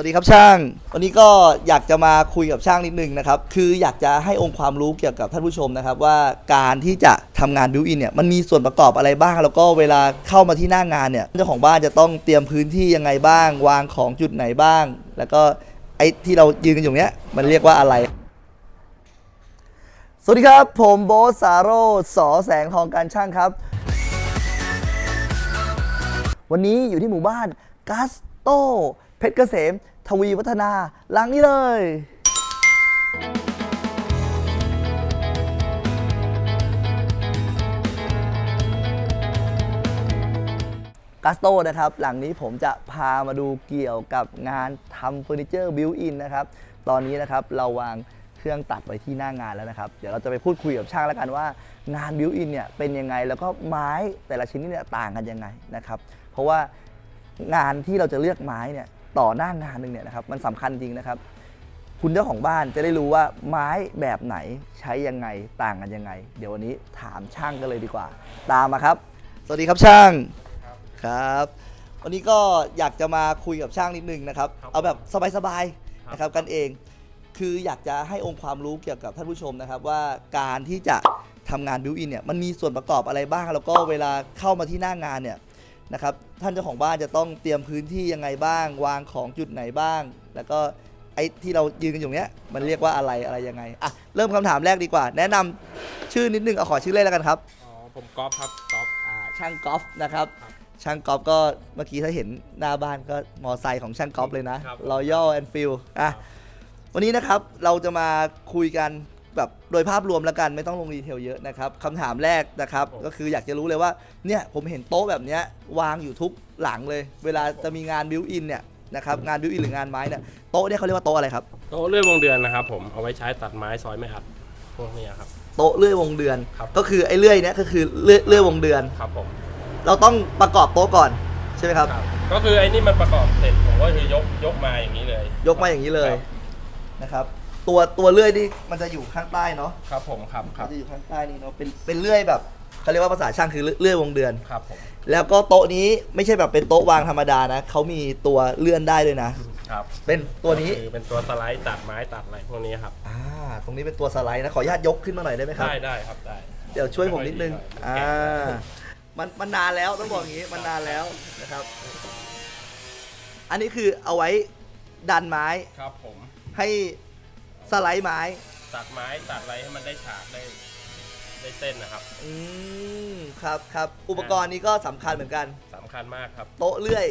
วัสดีครับช่าง วันนี้ก็อยากจะมาคุยกับช่างนิดนึงนะครับ คืออยากจะให้องค์ความรู้เกี่ยวกับท่านผู้ชมนะครับ ว่าการที่จะทำงานบิวอินเนี่ยมันมีส่วนประกอบอะไรบ้าง แล้วก็เวลาเข้ามาที่หน้างานเนี่ยเจ้าของบ้านจะต้องเตรียมพื้นที่ยังไงบ้าง วางของจุดไหนบ้าง แล้วก็ไอ้ที่เรายืนกันอยู่เนี้ยมันเรียกว่าอะไร สวัสดีครับ ผมโบทสาโรจน์สอแสงทองการช่างครับ วันนี้อยู่ที่หมู่บ้านกัสโต เพชรเกษม ทวีวัฒนา หลังนี้เลยกัสโตนะครับหลังนี้ผมจะพามาดูเกี่ยวกับงานทำเฟอร์นิเจอร์บิวอินนะครับ ตอนนี้นะครับเราวางเครื่องตัดไว้ที่หน้างานแล้วนะครับ เดี๋ยวเราจะไปพูดคุยกับช่างแล้วกันว่างานบิวอินเนี่ยเป็นยังไงแล้วก็ไม้แต่ละชิ้นเนี่ยต่างกันยังไงนะครับ เพราะว่างานที่เราจะเลือกไม้เนี่ย ต่อหน้างานหนึ่งเนี่ยนะครับมันสำคัญจริงนะครับ คุณเจ้าของบ้านจะได้รู้ว่าไม้แบบไหนใช้ยังไงต่างกันยังไง เดี๋ยววันนี้ถามช่างกันเลยดีกว่า ตามมาครับ สวัสดีครับช่างครับ วันนี้ก็อยากจะมาคุยกับช่างนิดนึงนะครับครับเอาแบบสบายๆครับนะครับกันเอง คืออยากจะให้องค์ความรู้เกี่ยวกับท่านผู้ชมนะครับ ว่าการที่จะทำงานบิวอินเนี่ยมันมีส่วนประกอบอะไรบ้าง แล้วก็เวลาเข้ามาที่หน้างานเนี่ย นะครับท่านเจ้าของบ้านจะต้องเตรียมพื้นที่ยังไงบ้าง วางของจุดไหนบ้าง แล้วก็ไอ้ที่เรายืนกันอยู่เนี้ยมันเรียกว่าอะไรอะไรยังไงอะเริ่มคำถามแรกดีกว่า แนะนำชื่อนิดนึงเอาขอชื่อเล่นแล้วกันครับ อ๋อผมกอล์ฟครับกอล์ฟ อ่าช่างกอล์ฟนะครับ ครับช่างกอล์ฟก็เมื่อกี้ถ้าเห็นหน้าบ้านก็มอไซค์ของช่างกอล์ฟเลยนะครับ Royal Enfield อะวันนี้นะครับเราจะมาคุยกัน แบบโดยภาพรวมแล้วกันไม่ต้องลงดีเทลเยอะนะครับคำถามแรกนะครับก็คืออยากจะรู้เลยว่าเนี่ยผมเห็นโต๊ะแบบเนี้ยวางอยู่ทุกหลังเลย เวลาจะมีงานบิวอินเนี่ยนะครับงานบิวอินหรืองานไม้เนี่ยโต๊ะเนี่ยเขาเรียกว่าโต๊ะอะไรครับโต๊ะเลื่อยวงเดือนนะครับผมเอาไว้ใช้ตัดไม้ซอยไม่อัดพวกนี้ครับโต๊ะเลื่อยวงเดือนครับก็คือไอ้เลื่อยเนี่ยก็คือเลื่อยเลื่อยวงเดือนครับผมเราต้องประกอบโต๊ะก่อนใช่ไหมครับครับก็คือไอ้นี่มันประกอบเสร็จผมก็คือยกยกมาอย่างนี้เลย ยกมาอย่างนี้เลยครับนะครับ ตัวตัวเลื่อยนี่มันจะอยู่ข้างใต้เนาะครับผมครับคมัรันบจะอยู่ข้างใต้นี่เนาะเป็นเป็นเลื่อยแบบเขาเรียกว่าภาษาช่างคือเลื่อยวงเดือน ครับผมแล้วก็โต๊ะนี้ไม่ใช่แบบเป็นโต๊ะวางธรรมดานะเขามีตัวเลื่อนได้ด้วยนะ ครับเป็นตัวนี้คือเป็นตัวสไลด์ตัดไม้ตัดอะไรพวกนี้ครับอ่าตรงนี้เป็นตัวสไลด์นะขออนุญาตยกขึ้นมาหน่อยได้ไหมครับ ได้ได้ครับได้ เดี๋ยวช่วยผมนิดนึงค่อยๆอ่าแกะมันมันนานแล้วต้องบอกอย่างนี้ มันนานแล้วนะครับ อันนี้คือเอาไว้ดันไม้ครับผมให้ สไลด์ไม้ ตัดไม้ตัดอะไรให้มันได้ฉากได้ได้เส้นนะครับอืมครับครับ อุปกรณ์นี้ก็สำคัญเหมือนกัน สำคัญมากครับโต๊ะเลื่อย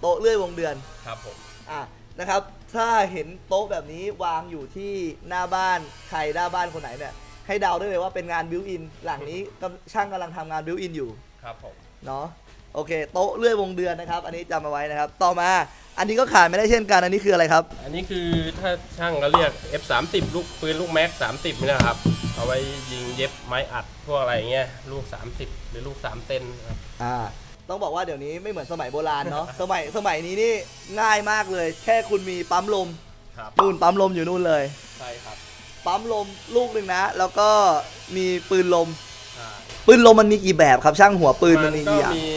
โต๊ะเลื่อยวงเดือน ครับผม อะนะครับ ถ้าเห็นโต๊ะแบบนี้วางอยู่ที่หน้าบ้านใครหน้าบ้านคนไหนเนี่ยให้เดาได้เลยว่าเป็นงานบิวอิน หลังนี้กำช่างกำลังทำงานบิวอินอยู่ ครับผม เนาะโอเค โต๊ะเลื่อยวงเดือนนะครับ อันนี้จำเอาไว้นะครับ ต่อมา อันนี้ก็ขาดไม่ได้เช่นกัน อันนี้คืออะไรครับ อันนี้คือถ้าช่างก็เรียก F30 ลูกปืนลูกแม็ก30นี่นะครับ เอาไว้ยิงเย็บไม้อัดพวกอะไรเงี้ยลูก 30 หรือลูก 3เซนครับ อ่า ต้องบอกว่าเดี๋ยวนี้ไม่เหมือนสมัยโบราณเนาะ สมัยสมัยนี้นี่ง่ายมากเลย แค่คุณมีปั๊มลมครับ นู่นปั๊มลมอยู่นู่นเลย ใช่ครับปั๊มลมลูกหนึ่งนะ แล้วก็มีปืนลมใช่ปืนลมมันมีกี่แบบครับช่างหัวปืนมันมีก็กี่อย่างมี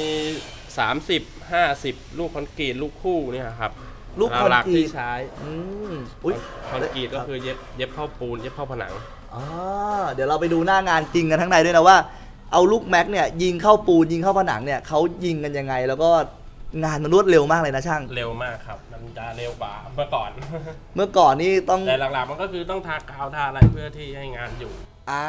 30 50 ลูกคอนกรีตลูกคู่เนี่ยครับลูกคอนหลักกรีที่ตใช้อืมอุ้ยคอนกรีตก็คือเย็บเย็บเข้าปูนเย็บเข้าผนัง อ๋อเดี๋ยวเราไปดูหน้างานจริงกันข้างในด้วยนะว่า เอาลูกแม็กเนี่ยยิงเข้าปูนยิงเข้าผนังเนี่ยเขายิงกันยังไง แล้วก็งานมันรวดเร็วมากเลยนะช่าง เร็วมากครับ มันจะเร็วกว่าเมื่อก่อน เมื่อก่อนนี่ต้องแต่หลักๆมันก็คือต้องทากาวทาอะไรเพื่อที่ให้งานอยู่ อ่า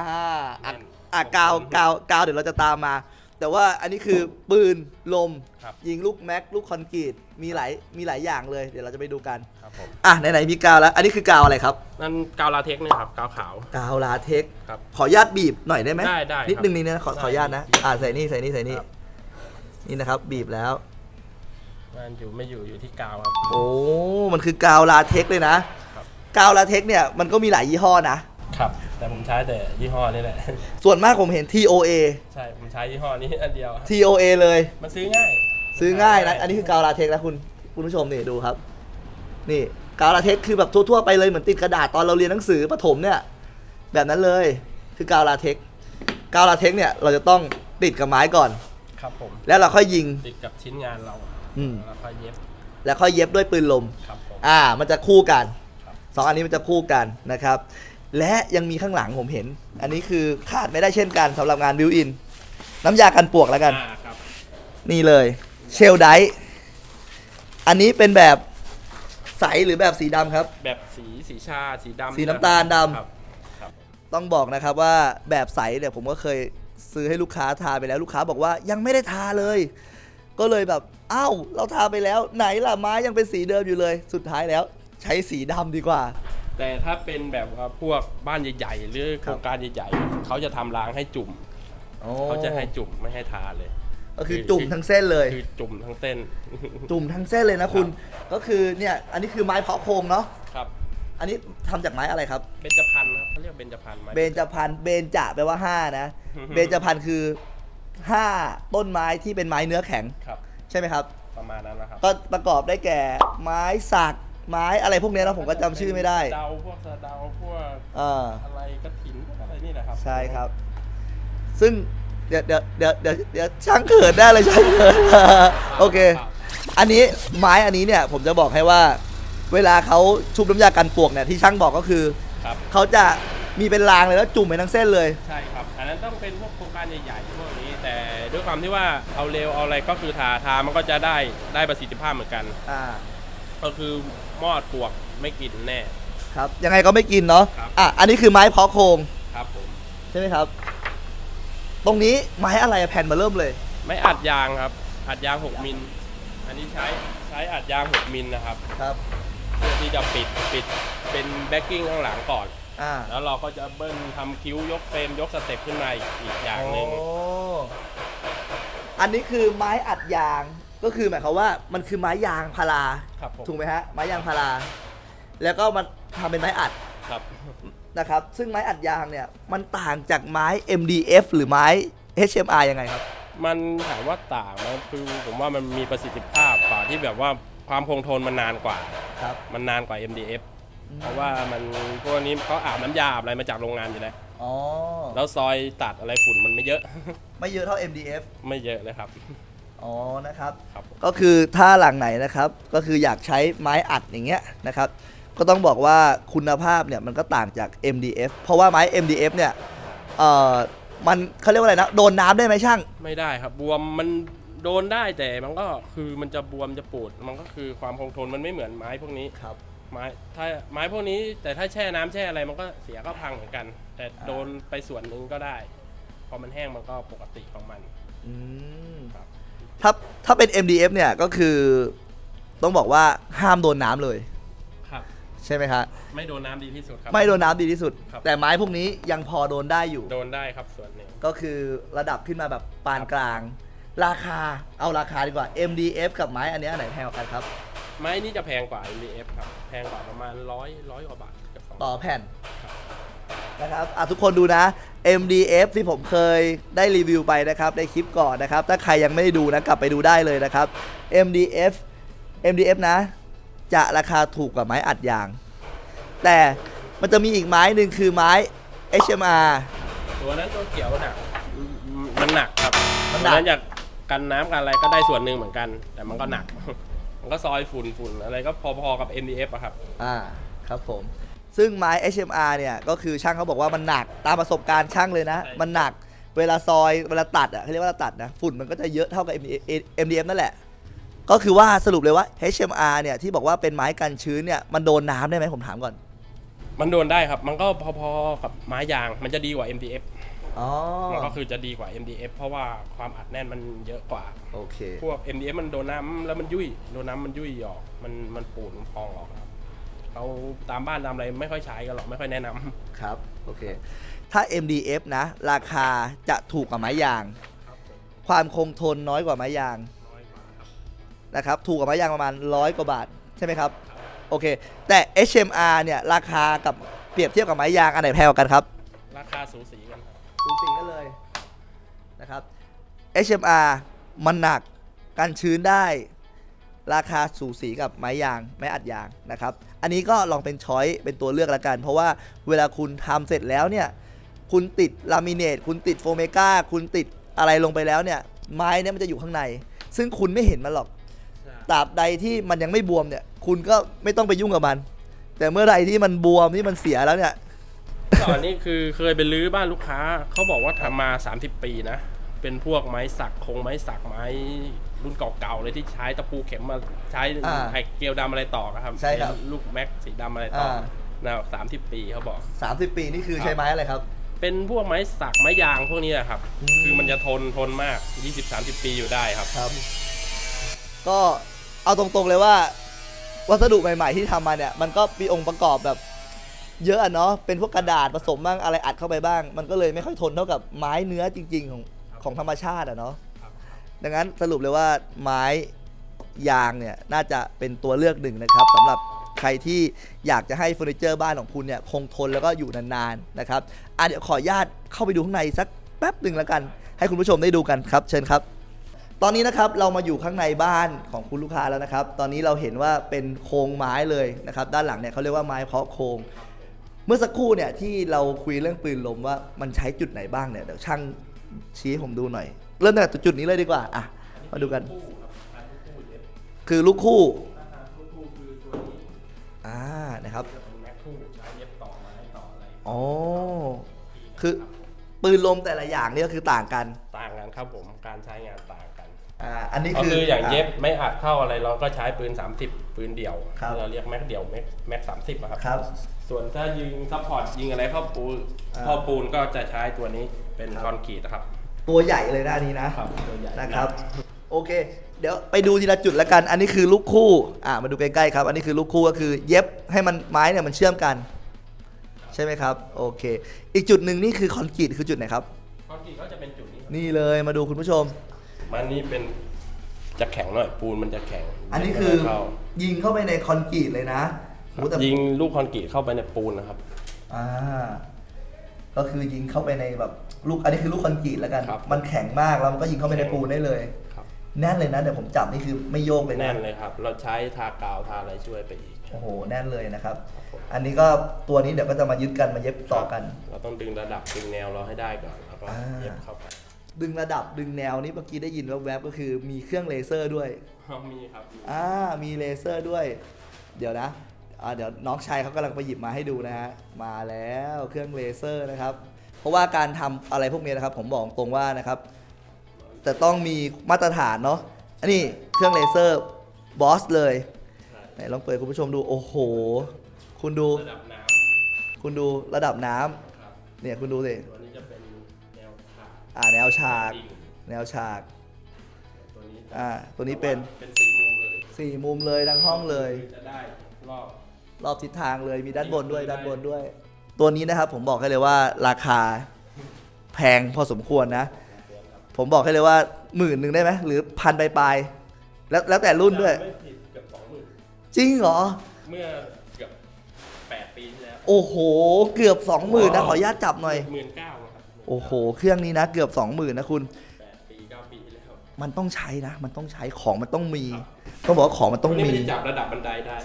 อะแน่นอะกาวกาวกาวเดี๋ยวเราจะตามมา แต่ว่าอันนี้คือปืนลม ครับ ยิงลูกแม็กลูกคอนกรีตมีหลายมีหลายอย่างเลย เดี๋ยวเราจะไปดูกัน ครับผมอะไหนๆมีกาวแล้ว อันนี้คือกาวอะไรครับ นั่นกาวลาเทคเนี่ยครับกาวขาว กาวลาเท็กซ์ครับขออนุญาตบีบหน่อยได้ไหมได้ได้นิดครับนึงนี่นะขอได้ขออนุญาตนะบีบอ่าใส่นี่ใส่นี่ใส่นี่ครับ นี่นะครับ บีบแล้ว มันอยู่ไม่อยู่อยู่ที่กาวครับ โอ้มันคือกาวลาเท็กซ์เลยนะครับ กาวลาเท็กซ์เนี่ยมันก็มีหลายยี่ห้อนะ ครับ แต่ผมใช้แต่ยี่ห้อนี้แหละ ส่วนมากผมเห็น TOA ใช่ ผมใช้ยี่ห้อนี้อันเดียว TOA เลย มันซื้อง่าย ซื้อง่ายนะ อันนี้คือกาวลาเท็กซ์นะคุณคุณผู้ชมนี่ดูครับ นี่กาวลาเท็กซ์คือแบบทั่ว ๆ ไปเลยเหมือนติดกระดาษตอนเราเรียนหนังสือประถมเนี่ย แบบนั้นเลยคือกาวลาเท็กซ์กาวลาเท็กซ์เนี่ยเราจะต้องติดกับไม้ก่อน ครับผม แล้วเราค่อยยิง ติดกับชิ้นงานเราอืมแล้วก็เย็บ แล้วค่อยเย็บด้วยปืนลม ครับผม อ่า มันจะคู่กันครับสองอันนี้มันจะคู่กันนะครับ และยังมีข้างหลังผมเห็น อันนี้คือขาดไม่ได้เช่นกันสำหรับงานบิวอิน น้ำยากันปวกแล้วกัน อ่าครับนี่เลยเชลไดอันนี้เป็นแบบใสหรือแบบสีดำครับ แบบสีสีชาสีดำสีน้ำตาลดำครับครับต้องบอกนะครับว่าแบบใสเนี่ยผมก็เคยซื้อให้ลูกค้าทาไปแล้วลูกค้าบอกว่ายังไม่ได้ทาเลย ก็เลยแบบอ้าวเราทาไปแล้ว ไหนล่ะไม้ยังเป็นสีเดิมอยู่เลย สุดท้ายแล้ว ใช้สีดำดีกว่า แต่ถ้าเป็นแบบว่าพวกบ้านใหญ่ๆ หรือโครงการใหญ่ๆเขาจะทำรางให้จุ่มเขาจะให้จุ่มไม่ให้ทาเลย ก็คือจุ่มทั้งเส้นเลย คือจุ่มทั้งเส้น จุ่มทั้งเส้นเลยนะคุณ ก็คือเนี่ยอันนี้คือไม้เพาะโครงเนาะครับอันนี้ทำจากไม้อะไรครับ เบญจพรรณครับเขาเรียกเบญจพรรณไหม เบญจพรรณเบญจะแปลว่าห้านะเบญจพรรณคือห้าต้นไม้ที่เป็นไม้เนื้อแข็ง ครับ ใช่ไหมครับ ประมาณนั้นนะครับ ก็ประกอบได้แก่ไม้สัก ไม้อะไรพวกเนี้ยนะผมก็จำชื่อไม่ได้สะเดาพวกสะเดาพวกเอออะไรกระถินอะไรนี่แหละครับใช่ครับ ซึ่งเดี๋ยวเดี๋ยวเดี๋ยวเดี๋ยวเดี๋ยวช่างเขินได้เลยช่างเขิน โอเคครับอันนี้ไม้อันนี้เนี่ยผมจะบอกให้ว่า เวลาเขาชุบน้ำยากันปลวกเนี่ยที่ช่างบอกก็คือ ครับ เขาจะมีเป็นรางเลยแล้วจุ่มไปทั้งเส้นเลย ใช่ครับ อันนั้นต้องเป็นพวกโครงการใหญ่ๆพวกนี้ แต่ด้วยความที่ว่าเอาเร็วเอาอะไรก็คือทาทามันก็จะได้ได้ประสิทธิภาพเหมือนกัน อ่า ก็คือมอดปลวกไม่กินแน่ ครับยังไงก็ไม่กินเนาะครับ อะอันนี้คือไม้เพาะโครงครับผม ใช่ไหมครับ ตรงนี้ไม้อะไรอะแผ่นมาเริ่มเลย ไม่อัดยางครับ อัดยาง6มิล อันนี้ใช้ใช้อัดยาง6มิลนะครับ ครับ เพื่อที่จะปิดปิดเป็นแบ็กกิ้งข้างหลังก่อน อ่าแล้วเราก็จะเบิ้ลทำคิ้วยกเฟรมยกสเต็ปขึ้นมาอีกอีกอย่างหนึ่งโอ้อันนี้คือไม้อัดยาง ก็คือหมายความว่ามันคือไม้ยางพาราครับผม ถูกไหมฮะไม้ยางพารา แล้วก็มันทำเป็นไม้อัดครับ นะครับ ซึ่งไม้อัดยางเนี่ยมันต่างจากไม้ MDF หรือไม้ HMR ยังไงครับ มันถามว่าต่างไหมันคือผมว่ามันมีประสิทธิภาพกว่าที่แบบว่าความคงทนมันนานกว่า ครับ มันนานกว่า MDF เพราะว่ามันพวกนี้เขาอาบน้ำยาอาบอะไรมาจากโรงงานอยู่แล้ว อ๋อแล้วซอยตัดอะไรฝุ่นมันไม่เยอะ ไม่เยอะเท่า MDF ไม่เยอะเลยครับ อ๋อนะครับ ครับ ก็คือถ้าหลังไหนนะครับ ก็คืออยากใช้ไม้อัดอย่างเงี้ยนะครับ ก็ต้องบอกว่าคุณภาพเนี่ยมันก็ต่างจาก MDF เพราะว่าไม้ MDF เนี่ยเอ่อมันเขาเรียกว่าอะไรนะ โดนน้ำได้ไหมช่าง ไม่ได้ครับบวมมันโดนได้แต่มันก็คือมันจะบวมจะปูดมันก็คือความคงทนมันไม่เหมือนไม้พวกนี้ครับ ไม้ถ้าไม้พวกนี้แต่ถ้าแช่น้ำแช่อะไรมันก็เสียก็พังเหมือนกัน แต่โดนไปส่วนหนึ่งก็ได้ พอมันแห้งมันก็ปกติของมัน อืมครับ ถ้าถ้าเป็น MDF เนี่ยก็คือต้องบอกว่าห้ามโดนน้ำเลย ครับ ใช่ไหมครับไม่โดนน้ำดีที่สุดครับ ไม่โดนน้ำดีที่สุด ครับ แต่ไม้พวกนี้ยังพอโดนได้อยู่ โดนได้ครับส่วนหนึ่ง ก็คือระดับขึ้นมาแบบปานกลาง ราคาเอาราคาดีกว่า MDF กับไม้อันเนี้ยอันไหนแพงกว่ากันครับ ไม้นี่จะแพงกว่า MDF ครับ แพงกว่าประมาณร้อยร้อยกว่าบาทเกือบสองต่อแผ่น ครับ นะครับอะทุกคนดูนะ MDF ที่ผมเคยได้รีวิวไปนะครับในคลิปก่อนนะครับ ถ้าใครยังไม่ได้ดูนะกลับไปดูได้เลยนะครับ MDF MDF นะ จะราคาถูกกว่าไม้อัดยาง แต่มันจะมีอีกไม้หนึ่งคือไม้ HMR ตัวนั้นตัวเขียวหนักอืมมันหนักครับมันหนัก ตัวนั้นอยากกันน้ำกันอะไรก็ได้ส่วนหนึ่งเหมือนกัน แต่มันก็หนัก มันก็ซอยฝุ่นฝุ่นอะไรก็พอๆกับ MDF อะครับ อ่าครับผม ซึ่งไม้ HMR เนี่ยก็คือช่างเขาบอกว่ามันหนักตามประสบการณ์ช่างเลยนะใช่มันหนักเวลาซอยเวลาตัดอะเขาเรียกว่าตัดนะฝุ่นมันก็จะเยอะเท่ากับ MDF นั่นแหละ ก็คือว่าสรุปเลยว่า HMR เนี่ยที่บอกว่าเป็นไม้กันชื้นเนี่ยมันโดนน้ำได้ไหมผมถามก่อน มันโดนได้ครับ มันก็พอๆกับไม้ยางมันจะดีกว่า MDF อ๋อมันก็คือจะดีกว่า MDF เพราะว่าความอัดแน่นมันเยอะกว่า โอเค พวก MDF มันโดนน้ำแล้วมันยุ่ย โดนน้ำมันยุ่ยออก มันมันปูดมันพองออกครับ เราตามบ้านตามอะไรไม่ค่อยใช้กันหรอกไม่ค่อยแนะนำครับ โอเค ถ้า MDF นะ ราคาจะถูกกว่าไม้ยาง ครับผมความคงทนน้อยกว่าไม้ยางน้อยกว่าครับนะครับ ถูกกว่าไม้ยางประมาณร้อยกว่าบาท ใช่ไหมครับ โอเค แต่ HMR เนี่ย ราคากับเปรียบเทียบกับไม้ยางอันไหนแพงกว่ากันครับ ราคาสูสีกันครับสูสีกันเลยนะครับ HMR มันหนักกันชื้นได้ ราคาสูสีกับไม้ยางไม้อัดยางนะครับ อันนี้ก็ลองเป็นช้อยเป็นตัวเลือกละกัน เพราะว่าเวลาคุณทำเสร็จแล้วเนี่ยคุณติดลามิเนตคุณติดโฟเมกาคุณติดอะไรลงไปแล้วเนี่ยไม้เนี่ยมันจะอยู่ข้างใน ซึ่งคุณไม่เห็นมันหรอกตราบใดที่มันยังไม่บวมเนี่ย คุณก็ไม่ต้องไปยุ่งกับมัน แต่เมื่อไรที่มันบวมที่มันเสียแล้วเนี่ยตอนนี้คือเคยไปรื้อบ้านลูกค้า เขาบอกว่าทำมา 30 ปีนะ เป็นพวกไม้สักคงไม้สักไม้ รุ่นเก่าๆเลยที่ใช้ตะปูเข็มมาใช้อ่าไข่เกลียวดำอะไรต่อครับใช่ครับลูกแม็กสีดำอะไรต่ออ่าแนวสามสิบปีเขาบอก 30 ปีนี่คือครับใช้ไม้อะไรครับ เป็นพวกไม้สักไม้ยางพวกนี้แหละครับ อืม คือมันจะทนทนมาก 20-30 ปีอยู่ได้ครับ ครับ ก็เอาตรงๆเลยว่า วัสดุใหม่ๆที่ทำมาเนี่ย มันก็มีองค์ประกอบแบบ เยอะอะเนาะเป็นพวกกระดาษผสมบ้างอะไรอัดเข้าไปบ้าง มันก็เลยไม่ค่อยทนเท่ากับไม้เนื้อจริง ๆ ของของธรรมชาติอะเนาะครับ ดังนั้นสรุปเลยว่าไม้ยางเนี่ยน่าจะเป็นตัวเลือกหนึ่งนะครับสำหรับใครที่อยากจะให้เฟอร์นิเจอร์บ้านของคุณเนี่ยคงทนแล้วก็อยู่นานๆนะครับอะเดี๋ยวขออนุญาตเข้าไปดูข้างในสักแป๊บหนึ่งแล้วกัน ให้คุณผู้ชมได้ดูกันครับ เชิญครับ ตอนนี้นะครับเรามาอยู่ข้างในบ้านของคุณลูกค้าแล้วนะครับ ตอนนี้เราเห็นว่าเป็นโครงไม้เลยนะครับด้านหลังเนี่ยเขาเรียกว่าไม้เพาะโครงเมื่อสักครู่เนี่ยที่เราคุยเรื่องปืนลมว่ามันใช้จุดไหนบ้างเนี่ยเดี๋ยวช่างชี้ให้ผมดูหน่อย เริ่มตั้งแต่จุดนี้เลยดีกว่าอะมาดูกันคู่ครับใช้ลูกคู่เย็บคือลูกคู่นะครับลูกคู่คือตัวนี้อ่านะครับจะเป็นแม็กคู่ใช้เย็บต่อไม้ต่ออะไรอ๋อคือปืนลมแต่ละอย่างเนี่ยก็คือต่างกัน ต่างกันครับผมการใช้งานต่างกันอ่าอันนี้ก็คือคืออย่างเย็บไม่อัดเข้าอะไรเราก็ใช้ปืน 30 ปืนเดี่ยวครับเราเรียกแม็กเดี่ยวแม็กแม็กสามสิบครับครับ ส่วนถ้ายิงซัพพอร์ตยิงอะไรเข้าปูนอ่าเข้าปูนก็จะใช้ตัวนี้เป็นคอนกรีตนะครับ ตัวใหญ่เลยนะอันนี้นะครับตัวใหญ่นะครับ โอเค เดี๋ยวไปดูทีละจุดแล้วกัน อันนี้คือลูกคู่อ่ามาดูใกล้ๆครับ อันนี้คือลูกคู่ก็คือเย็บให้มันไม้เนี่ยมันเชื่อมกัน ใช่ไหมครับ โอเค อีกจุดหนึ่งนี่คือคอนกรีตคือจุดไหนครับ คอนกรีตก็จะเป็นจุดนี้ นี่เลยมาดูคุณผู้ชม มันนี่เป็นจะแข็งหน่อยปูนมันจะแข็ง อันนี้คือเข้ายิงเข้าไปในคอนกรีตเลยนะโหแต่ยิงลูกคอนกรีตเข้าไปในปูนนะครับ อ่า ก็คือยิงเข้าไปในแบบ ลูกอันนี้คือลูกคอนกรีตแล้วกัน ครับมันแข็งมากแล้วมันก็ยิงเข้าไปในปูนได้เลยครับ แน่นเลยนะเดี๋ยวผมจับนี่คือไม่โยกเลยนะแน่นเลยครับ เราใช้ทากาวทาอะไรช่วยไปอีกโอ้โหแน่นเลยนะครับครับผมอันนี้ก็ตัวนี้เดี๋ยวก็จะมายึดกันมาเย็บต่อกัน เราต้องดึงระดับดึงแนวเราให้ได้ก่อนแล้วก็อ่า เย็บเข้าไปดึงระดับดึงแนวนี้เมื่อกี้ได้ยินแวบๆก็คือมีเครื่องเลเซอร์ด้วยมีครับมีอ่ามีเลเซอร์ด้วย เดี๋ยวนะอ่าเดี๋ยวน้องชายเขากำลังไปหยิบมาให้ดูนะฮะ มาแล้วเครื่องเลเซอร์นะครับเพ ราะว่าการทำอะไรพวกนี้นะครับ ผมบอกตรงว่านะครับจะต้องมีมาตรฐานเนาะอันนี้เครื่องเลเซอร์บอสเลยใช่ไหนลองเปิดคุณผู้ชมดูโอ้โห คุณดูระดับน้คุณดูระดับน้ำำครับเนี่ยคุณดูสิตัวนี้จะเป็นแนวทางอ่าแนวฉากดิ่งแนวฉากตัวนี้อ่าตัวนี้เป็นเป็นสี่มุมเลยสี่มุมเลยทั้งห้องเลยจะได้รอบรอบทิศทางเลยมีด้านบนด้วยด้านบนด้วย ตัวนี้นะครับผมบอกให้เลยว่าราคาแพงพอสมควรนะ ผมบอกให้เลยว่าหมื่นหนึ่งได้ไหมหรือพันปลายๆแล้วแล้วแต่รุ่นด้วย ไม่ผิดเกือบสองหมื่นจริงเหรอ เมื่อเกือบแปดปีที่แล้วโอ้โห เกือบ 20,000นะขออนุญาตจับหน่อย หมื่นเก้าครับโอ้โห เครื่องนี้นะ เกือบ 20,000นะคุณ แปดปีเก้าปีที่แล้วมันต้องใช้นะ มันต้องใช้ของมันต้องมี ต้องบอกว่าของมันต้องนี่มี มันจะจับระดับบันไดได้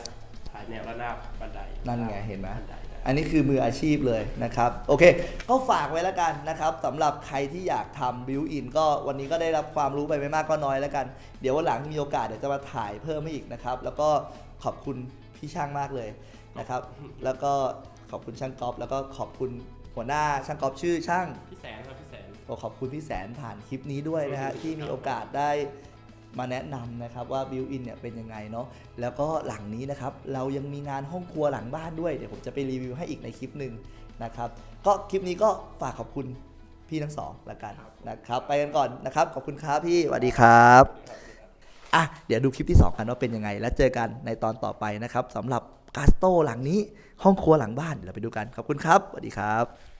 ถ่ายแนวระนาบบันไดนั่นไงเห็นไหม บันไดได้ อันนี้คือมืออาชีพเลยนะครับ โอเค ก็ฝากไว้แล้วกันนะครับสำหรับใครที่อยากทำบิวอินก็วันนี้ก็ได้รับความรู้ไปไม่มากก็น้อยแล้วกัน เดี๋ยววันหลังมีโอกาสเดี๋ยวจะมาถ่ายเพิ่มให้อีกนะครับ แล้วก็ขอบคุณพี่ช่างมากเลยนะครับ แล้วก็ขอบคุณช่างกอล์ฟแล้วก็ขอบคุณหัวหน้าช่างกอล์ฟชื่อช่างพี่แสนครับพี่แสนก็ขอบคุณพี่แสนผ่านคลิปนี้ด้วยนะฮะที่มีโอกาสได้ มาแนะนำนะครับว่าบิวอินเนี่ยเป็นยังไงเนาะแล้วก็หลังนี้นะครับเรายังมีงานห้องครัวหลังบ้านด้วยเดี๋ยวผมจะไปรีวิวให้อีกในคลิปหนึ่งนะครับก็คลิปนี้ก็ฝากขอบคุณพี่ทั้งสองละกันนะครับไปกันก่อนนะครับขอบคุณครับพี่สวัสดีครับอะเดี๋ยวดูคลิปที่ 2 กันว่าเป็นยังไง แล้วเจอกันในตอนต่อไปนะครับสำหรับกาสโตหลังนี้ห้องครัวหลังบ้านเดี๋ยวเราไปดูกันขอบคุณครับสวัสดีครับ